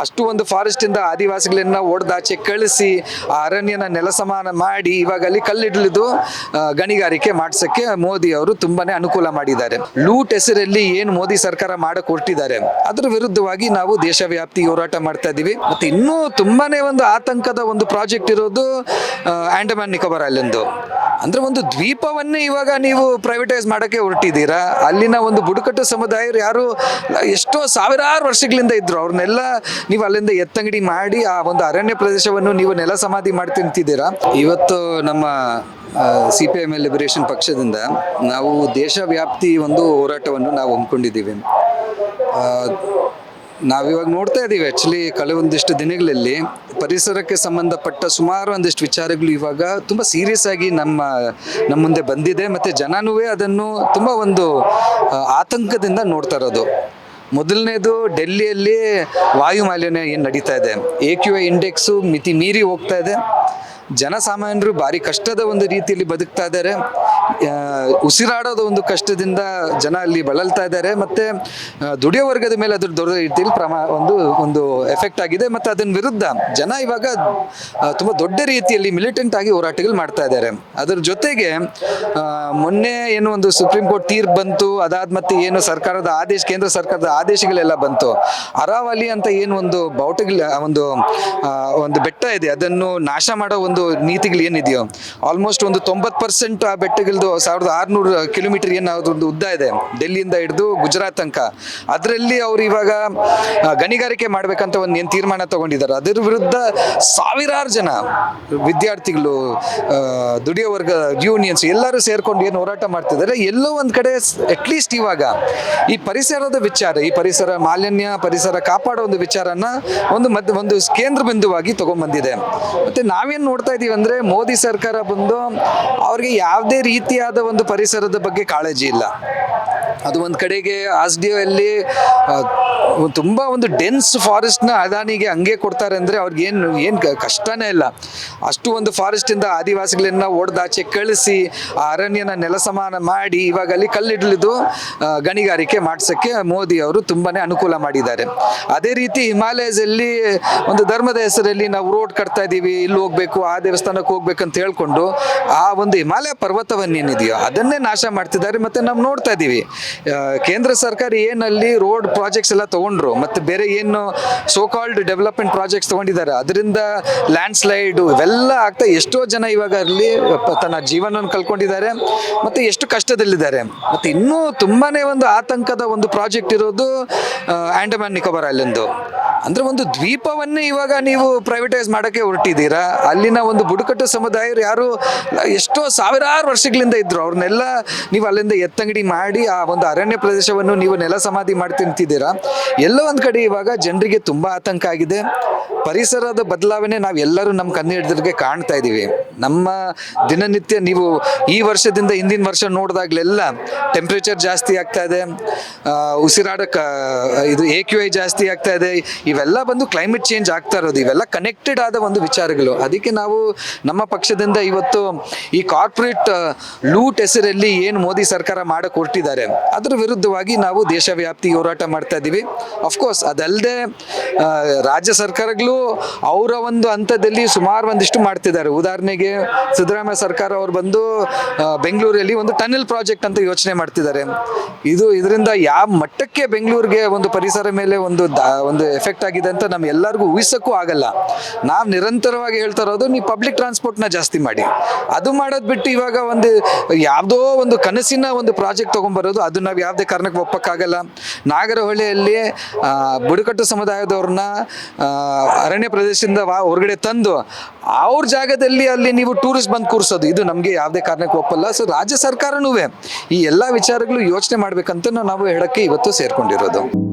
ಅಷ್ಟು ಒಂದು ಫಾರೆಸ್ಟ್ ಇಂದ ಆದಿವಾಸಿಗಳನ್ನ ಓಡ್ದಾಚೆ ಕಳಿಸಿ ಆ ಅರಣ್ಯನ ನೆಲಸಮಾನ ಮಾಡಿ ಇವಾಗ ಅಲ್ಲಿ ಕಲ್ಲಿಡಲಿದ್ದು ಗಣಿಗಾರಿಕೆ ಮಾಡಿಸೋಕ್ಕೆ ಮೋದಿ ಅವರು ತುಂಬಾನೇ ಅನುಕೂಲ ಮಾಡಿದ್ದಾರೆ. ಲೂಟ್ ಹೆಸರಲ್ಲಿ ಏನು ಮೋದಿ ಸರ್ಕಾರ ಮಾಡಕ್ ಹೊರಟಿದ್ದಾರೆ ಅದ್ರ ವಿರುದ್ಧವಾಗಿ ನಾವು ದೇಶವ್ಯಾಪ್ತಿ ಹೋರಾಟ ಮಾಡ್ತಾ ಇದ್ದೀವಿ ಮತ್ತೆ ಇನ್ನೂ ತುಂಬಾನೇ ಒಂದು ಆತಂಕದ ಒಂದು ಪ್ರಾಜೆಕ್ಟ್ ಇರೋದು ಆಂಡಮಾನ್ ನಿಕೋಬಾರ್ ಐಲೆಂಡ್ ಅಂದ್ರೆ ಒಂದು ದ್ವೀಪವನ್ನೇ ಇವಾಗ ನೀವು ಪ್ರೈವೇಟೈಸ್ ಮಾಡಕ್ಕೆ ಹೊರಟಿದ್ದೀರಾ? ಅಲ್ಲಿನ ಒಂದು ಬುಡಕಟ್ಟು ಸಮುದಾಯರು ಯಾರು ಎಷ್ಟೋ ಸಾವಿರಾರು ವರ್ಷಗಳಿಂದ ಇದ್ರು. ಅವ್ರನ್ನೆಲ್ಲ ನೀವು ಅಲ್ಲಿಂದ ಎತ್ತಂಗಡಿ ಮಾಡಿ ಆ ಒಂದು ಅರಣ್ಯ ಪ್ರದೇಶವನ್ನು ನೀವು ನೆಲ ಸಮಾಧಿ ಮಾಡಿ ತಿಂತಿದ್ದೀರಾ? ಇವತ್ತು ನಮ್ಮ C P M L liberation ಪಕ್ಷದಿಂದ ನಾವು ದೇಶವ್ಯಾಪ್ತಿ ಒಂದು ಹೋರಾಟವನ್ನು ನಾವು ಹಮ್ಮಿಕೊಂಡಿದ್ದೀವಿ. ನಾವಿವಾಗ ನೋಡ್ತಾ ಇದ್ದೀವಿ ಆ್ಯಕ್ಚುಲಿ ಕೆಲವೊಂದಿಷ್ಟು ದಿನಗಳಲ್ಲಿ ಪರಿಸರಕ್ಕೆ ಸಂಬಂಧಪಟ್ಟ ಸುಮಾರು ಒಂದಿಷ್ಟು ವಿಚಾರಗಳು ಇವಾಗ ತುಂಬ ಸೀರಿಯಸ್ ಆಗಿ ನಮ್ಮ ನಮ್ಮ ಮುಂದೆ ಬಂದಿದೆ ಮತ್ತು ಜನನೂ ಅದನ್ನು ತುಂಬ ಒಂದು ಆತಂಕದಿಂದ ನೋಡ್ತಾ ಇರೋದು. ಮೊದಲನೇದು ಡೆಲ್ಲಿಯಲ್ಲಿ ವಾಯು ಮಾಲಿನ್ಯ ಏನು ನಡೀತಾ ಇದೆ? ಎ ಕ್ಯೂ ಐ ಇಂಡೆಕ್ಸು ಮಿತಿ ಮೀರಿ ಹೋಗ್ತಾ ಇದೆ. ಜನಸಾಮಾನ್ಯರು ಭಾರಿ ಕಷ್ಟದ ಒಂದು ರೀತಿಯಲ್ಲಿ ಬದುಕ್ತಾ ಇದ್ದಾರೆ. ಉಸಿರಾಡೋದು ಒಂದು ಕಷ್ಟದಿಂದ ಜನ ಅಲ್ಲಿ ಬಳಲ್ತಾ ಇದ್ದಾರೆ. ಮತ್ತೆ ದುಡಿಯೋ ವರ್ಗದ ಮೇಲೆ ಅದ್ರ ದೊಡ್ಡ ರೀತಿಯಲ್ಲಿ ಪ್ರಮಾ, ಒಂದು ಒಂದು ಎಫೆಕ್ಟ್ ಆಗಿದೆ. ಮತ್ತೆ ಅದನ್ನ ವಿರುದ್ಧ ಜನ ಇವಾಗ ತುಂಬಾ ದೊಡ್ಡ ರೀತಿಯಲ್ಲಿ ಮಿಲಿಟೆಂಟ್ ಆಗಿ ಹೋರಾಟಗಳು ಮಾಡ್ತಾ ಇದ್ದಾರೆ. ಅದರ ಜೊತೆಗೆ ಮೊನ್ನೆ ಏನು ಒಂದು ಸುಪ್ರೀಂ ಕೋರ್ಟ್ ತೀರ್ಪು ಬಂತು. ಅದಾದ ಮತ್ತೆ ಏನು ಸರ್ಕಾರದ ಆದೇಶ, ಕೇಂದ್ರ ಸರ್ಕಾರದ ಆದೇಶಗಳೆಲ್ಲ ಬಂತು. ಅರಾವಲಿ ಅಂತ ಏನು ಒಂದು ಬಾವುಟಗಳ ಒಂದು ಒಂದು ಬೆಟ್ಟ ಇದೆ. ಅದನ್ನು ನಾಶ ಮಾಡೋ ಒಂದು ನೀತಿಗಳು ಏನಿದೆಯೋ ಆಲ್ಮೋಸ್ಟ್ ಒಂದು ತೊಂಬತ್ತು ಪರ್ಸೆಂಟ್ ಆ ಬೆಟ್ಟಗಳದ್ದು ಸಾವಿರದ ಆರುನೂರು ಕಿಲೋಮೀಟರ್ ಏನು ಒಂದು ಉದ್ದ ಇದೆ ಡೆಲ್ಲಿಯಿಂದ ಹಿಡಿದು ಗುಜರಾತ್ ತನಕ. ಅದರಲ್ಲಿ ಅವ್ರು ಇವಾಗ ಗಣಿಗಾರಿಕೆ ಮಾಡಬೇಕಂತ ಒಂದು ಏನು ತೀರ್ಮಾನ ತಗೊಂಡಿದ್ದಾರೆ ಅದರ ವಿರುದ್ಧ ಸಾವಿರಾರು ಜನ ವಿದ್ಯಾರ್ಥಿಗಳು ದುಡಿಯೋ ವರ್ಗ ಯೂನಿಯನ್ಸ್ ಎಲ್ಲರೂ ಸೇರ್ಕೊಂಡು ಏನು ಹೋರಾಟ ಮಾಡ್ತಿದ್ದಾರೆ ಎಲ್ಲೋ ಒಂದು ಕಡೆ ಅಟ್ಲೀಸ್ಟ್ ಇವಾಗ ಈ ಪರಿಸರದ ವಿಚಾರ, ಈ ಪರಿಸರ ಮಾಲಿನ್ಯ, ಪರಿಸರ ಕಾಪಾಡೋ ಒಂದು ವಿಚಾರನ ಒಂದು ಮದ್, ಒಂದು ಕೇಂದ್ರ ಬಿಂದುವಾಗಿ ತಗೊಂಡ್ಬಂದಿದೆ ಮತ್ತೆ ನಾವೇನು ನೋಡ್ತಾ ಇದೀವಿ ಅಂದ್ರೆ ಮೋದಿ ಸರ್ಕಾರ ಬಂದು ಅವ್ರಿಗೆ ಯಾವುದೇ ರೀತಿಯಾದ ಒಂದು ಪರಿಸರದ ಬಗ್ಗೆ ಕಾಳಜಿ ಇಲ್ಲ. ಅದು ಒಂದು ಕಡೆಗೆ ಆಸ್ ಡಿ ಅಲ್ಲಿ ಆ, ತುಂಬಾ ಒಂದು ಡೆನ್ಸ್ ಫಾರೆಸ್ಟ್ನ ಅದಾನಿಗೆ ಹಂಗೆ ಕೊಡ್ತಾರೆ ಅಂದ್ರೆ ಅವ್ರಿಗೆ ಏನು ಕಷ್ಟನೇ ಇಲ್ಲ. ಅಷ್ಟು ಒಂದು ಫಾರೆಸ್ಟ್ ಇಂದ ಆದಿವಾಸಿಗಳನ್ನ ಓಡ್ದಾಚೆ ಕಳಿಸಿ ಆ ಅರಣ್ಯನ ನೆಲಸಮಾನ ಮಾಡಿ ಇವಾಗ ಅಲ್ಲಿ ಕಲ್ಲಿಡಲಿದ್ದು ಗಣಿಗಾರಿಕೆ ಮಾಡಿಸೋಕ್ಕೆ ಮೋದಿ ಅವರು ತುಂಬಾನೇ ಅನುಕೂಲ ಮಾಡಿದ್ದಾರೆ. ಅದೇ ರೀತಿ ಹಿಮಾಲಯಸ್ ಅಲ್ಲಿ ಒಂದು ಧರ್ಮದ ಹೆಸರಲ್ಲಿ ನಾವು ರೋಡ್ ಕಟ್ತಾ ಇದ್ದೀವಿ ಇಲ್ಲಿ ಹೋಗ್ಬೇಕು ಆ ದೇವಸ್ಥಾನಕ್ಕೆ ಹೋಗ್ಬೇಕು ಅಂತ ಹೇಳ್ಕೊಂಡು ಆ ಒಂದು ಹಿಮಾಲಯ ಪರ್ವತವನ್ನೇನಿದೆಯೋ ಅದನ್ನೇ ನಾಶ ಮಾಡ್ತಿದ್ದಾರೆ ಮತ್ತೆ ನಾವು ನೋಡ್ತಾ ಇದೀವಿ ಆ, ಕೇಂದ್ರ ಸರ್ಕಾರ ಏನಲ್ಲಿ ರೋಡ್ ಪ್ರಾಜೆಕ್ಟ್ಸ್ ಎಲ್ಲ ತಗೊಂಡ್ರು, ಮತ್ತೆ ಬೇರೆ ಏನು ಸೋ ಕಾಲ್ಡ್ ಡೆವಲಪ್ಮೆಂಟ್ ಪ್ರಾಜೆಕ್ಟ್ಸ್ ತಗೊಂಡಿದ್ದಾರೆ. ಅದರಿಂದ ಲ್ಯಾಂಡ್ ಸ್ಲೈಡ್ ಇವೆಲ್ಲ ಆಗ್ತಾ ಎಷ್ಟೋ ಜನ ಇವಾಗ ಅಲ್ಲಿ ತನ್ನ ಜೀವನವನ್ನು ಕಳ್ಕೊಂಡಿದ್ದಾರೆ, ಮತ್ತೆ ಎಷ್ಟು ಕಷ್ಟದಲ್ಲಿದ್ದಾರೆ. ಮತ್ತೆ ಇನ್ನೂ ತುಂಬಾನೇ ಒಂದು ಆತಂಕದ ಒಂದು ಪ್ರಾಜೆಕ್ಟ್ ಇರೋದು ಆಂಡಮಾನ್ ನಿಕೋಬಾರ್ ಐಲೆಂಡ್ ಅಂದ್ರೆ ಒಂದು ದ್ವೀಪವನ್ನೇ ಇವಾಗ ನೀವು ಪ್ರೈವೇಟೈಸ್ ಮಾಡಕ್ಕೆ ಹೊರಟಿದ್ದೀರಾ? ಅಲ್ಲಿನ ಒಂದು ಬುಡಕಟ್ಟು ಸಮುದಾಯರು ಯಾರು ಎಷ್ಟೋ ಸಾವಿರಾರು ವರ್ಷಗಳಿಂದ ಇದ್ರು. ಅವ್ರನ್ನೆಲ್ಲ ನೀವು ಅಲ್ಲಿಂದ ಎತ್ತಂಗಡಿ ಮಾಡಿ ಆ ಒಂದು ಅರಣ್ಯ ಪ್ರದೇಶವನ್ನು ನೀವು ನೆಲ ಸಮಾಧಿ ಮಾಡಿ ತಿಂತಿದ್ದೀರಾ? ಎಲ್ಲೋ ಒಂದು ಕಡೆ ಇವಾಗ ಜನರಿಗೆ ತುಂಬಾ ಆತಂಕ ಆಗಿದೆ. ಪರಿಸರದ ಬದಲಾವಣೆ ನಾವೆಲ್ಲರೂ ನಮ್ಮ ಕನ್ನಡಿಗರಿಗೆ ಕಾಣ್ತಾ ಇದೀವಿ. ನಮ್ಮ ದಿನನಿತ್ಯ ನೀವು ಈ ವರ್ಷದಿಂದ ಹಿಂದಿನ ವರ್ಷ ನೋಡಿದಾಗಲೆಲ್ಲ ಟೆಂಪ್ರೇಚರ್ ಜಾಸ್ತಿ ಆಗ್ತಾ ಇದೆ. ಆ, ಉಸಿರಾಡಕ್ಕೆ ಇದು ಎ ಕ್ಯೂ ಐ ಜಾಸ್ತಿ ಆಗ್ತಾ ಇದೆ. ಇವೆಲ್ಲ ಬಂದು ಕ್ಲೈಮೇಟ್ ಚೇಂಜ್ ಆಗ್ತಾ ಇರೋದು. ಇವೆಲ್ಲ ಕನೆಕ್ಟೆಡ್ ಆದ ಒಂದು ವಿಚಾರಗಳು. ಅದಕ್ಕೆ ನಾವು ನಮ್ಮ ಪಕ್ಷದಿಂದ ಇವತ್ತು ಈ ಕಾರ್ಪೊರೇಟ್ ಲೂಟ್ ಹೆಸರಲ್ಲಿ ಏನು ಮೋದಿ ಸರ್ಕಾರ ಮಾಡಕ್ಕೆ ಹೊರಟಿದ್ದಾರೆ ಅದರ ವಿರುದ್ಧವಾಗಿ ನಾವು ದೇಶವ್ಯಾಪ್ತಿ ಹೋರಾಟ ಮಾಡ್ತಾ ಇದ್ದೀವಿ. ಅಫ್ಕೋರ್ಸ್ ಅದಲ್ಲದೆ ರಾಜ್ಯ ಸರ್ಕಾರಗಳು ಅವರ ಒಂದು ಹಂತದಲ್ಲಿ ಸುಮಾರು ಒಂದಿಷ್ಟು ಮಾಡ್ತಿದ್ದಾರೆ. ಉದಾಹರಣೆಗೆ ಸಿದ್ದರಾಮಯ್ಯ ಸರ್ಕಾರ ಅವರು ಬಂದು ಬೆಂಗಳೂರಲ್ಲಿ ಒಂದು ಟನಲ್ ಪ್ರಾಜೆಕ್ಟ್ ಅಂತ ಯೋಚನೆ ಮಾಡ್ತಿದ್ದಾರೆ. ಇದು ಇದರಿಂದ ಯಾವ ಮಟ್ಟಕ್ಕೆ ಬೆಂಗಳೂರಿಗೆ ಒಂದು ಪರಿಸರ ಮೇಲೆ ಒಂದು ಒಂದು ಎಫೆಕ್ಟ್ ಆಗಿದೆ ಅಂತ ನಮ್ ಎಲ್ಲರಿಗೂ ಊಹಿಸಕ್ಕೂ ಆಗಲ್ಲ. ನಾವು ನಿರಂತರವಾಗಿ ಹೇಳ್ತಾ ಇರೋದು, ನೀವು ಪಬ್ಲಿಕ್ ಟ್ರಾನ್ಸ್ಪೋರ್ಟ್ನ ಜಾಸ್ತಿ ಮಾಡಿ. ಅದು ಮಾಡೋದು ಬಿಟ್ಟು ಇವಾಗ ಒಂದು, ಯಾವುದೋ ಒಂದು ಕನಸಿನ ಒಂದು ಪ್ರಾಜೆಕ್ಟ್ ತೊಗೊಂಬರೋದು, ಅದು ನಾವು ಯಾವುದೇ ಕಾರಣಕ್ಕೆ ಒಪ್ಪಕ್ಕಾಗಲ್ಲ. ನಾಗರಹೊಳೆಯಲ್ಲಿ ಬುಡಕಟ್ಟು ಸಮುದಾಯದವ್ರನ್ನ ಅರಣ್ಯ ಪ್ರದೇಶದಿಂದ ಹೊರಗಡೆ ತಂದು ಅವ್ರ ಜಾಗದಲ್ಲಿ ಅಲ್ಲಿ ನೀವು ಟೂರಿಸ್ಟ್ ಬಂದು ಕೂರಿಸೋದು. ಇದು ನಮಗೆ ಯಾವುದೇ ಕಾರಣಕ್ಕೆ ಒಪ್ಪಲ್ಲ. ಸೊ ರಾಜ್ಯ ಸರ್ಕಾರನೂ ಈ ಎಲ್ಲ ವಿಚಾರಗಳು ಯೋಚನೆ ಮಾಡ್ಬೇಕಂತ ನಾವು ಹೇಳಕ್ಕೆ ಇವತ್ತು ಸೇರ್ಕೊಂಡಿರೋದು.